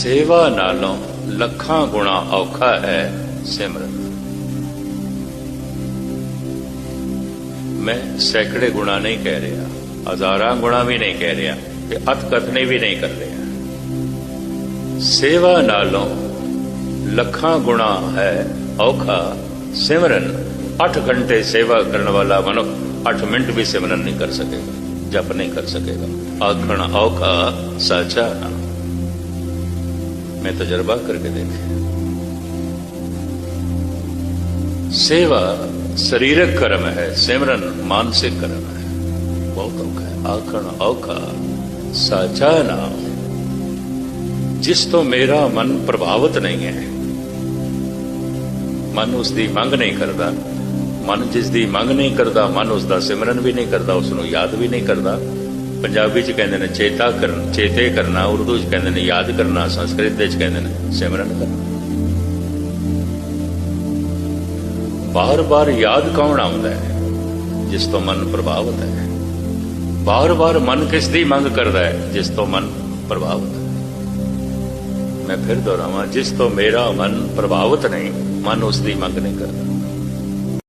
ਸੇਵਾ ਨਾਲੋਂ ਲੱਖਾਂ ਗੁਣਾ ਔਖਾ ਹੈ ਸਿਮਰਨ। ਮੈਂ ਸੈਂਕੜੇ ਗੁਣਾ ਨਹੀਂ ਕਹਿ ਰਿਹਾ, ਹਜ਼ਾਰਾਂ ਗੁਣਾ ਵੀ ਨਹੀਂ ਕਹਿ ਰਿਹਾ ਤੇ ਅਤ ਕਥਨੇ ਵੀ ਨਹੀਂ ਕਰ ਰਿਹਾ। ਸੇਵਾ ਨਾਲੋਂ ਲੱਖਾਂ ਗੁਣਾ ਹੈ ਔਖਾ ਸਿਮਰਨ। 8 ਘੰਟੇ ਸੇਵਾ ਕਰਨ ਵਾਲਾ ਮਨੁੱਖ 8 ਮਿੰਟ ਵੀ ਸਿਮਰਨ ਨਹੀਂ ਕਰ ਸਕੇਗਾ, ਜਪ ਨਹੀਂ ਕਰ ਸਕੇਗਾ। ਆਖਣ ਔਖਾ, ਸਾਚਾ ਨਾ ਮੈਂ ਤਜਰਬਾ ਕਰਕੇ ਦੇਖਿਆ। ਸੇਵਾ ਸਰੀਰਕ ਕਰਮ ਹੈ, ਸਿਮਰਨ ਮਾਨਸਿਕ ਕਰਮ ਹੈ। ਬਹੁਤ ਔਖਾ ਹੈ। ਆਖਣ ਔਖਾ, ਸਾਚਾ ਨਾਮ। ਜਿਸ ਤੋਂ ਮੇਰਾ ਮਨ ਪ੍ਰਭਾਵਿਤ ਨਹੀਂ ਹੈ, ਮਨ ਉਸ ਦੀ ਮੰਗ ਨਹੀਂ ਕਰਦਾ। ਮਨ ਜਿਸ ਦੀ ਮੰਗ ਨਹੀਂ ਕਰਦਾ, ਮਨ ਉਸ ਦਾ ਸਿਮਰਨ ਵੀ ਨਹੀਂ ਕਰਦਾ ਉਸ ਨੂੰ ਯਾਦ ਵੀ ਨਹੀਂ ਕਰਦਾ। ਪੰਜਾਬੀ ਚ ਕਹਿੰਦੇ ਨੇ ਚੇਤਾ ਕਰਨ, ਚੇਤੇ ਕਰਨਾ, ਉਰਦੂ ਚ ਕਹਿੰਦੇ ਨੇ ਯਾਦ ਕਰਨਾ, ਸੰਸਕ੍ਰਿਤ ਵਿੱਚ ਕਹਿੰਦੇ ਨੇ ਸਿਮਰਨ ਕਰਨਾ। ਬਾਰ-ਬਾਰ ਯਾਦ ਕੌਣ ਆਉਂਦਾ ਹੈ? ਜਿਸ ਤੋਂ ਮਨ ਪ੍ਰਭਾਵਿਤ ਹੈ। ਬਾਰ-ਬਾਰ ਮਨ ਕਿਸ ਦੀ ਮੰਗ ਕਰਦਾ ਹੈ? ਜਿਸ ਤੋਂ ਮਨ ਪ੍ਰਭਾਵਿਤ ਹੈ। ਮੈਂ ਫਿਰ ਦੁਹਰਾਵਾਂ, ਜਿਸ ਤੋਂ ਮੇਰਾ ਮਨ ਪ੍ਰਭਾਵਿਤ ਨਹੀਂ, ਮਨ ਉਸ ਦੀ ਮੰਗ ਨਹੀਂ ਕਰਦਾ।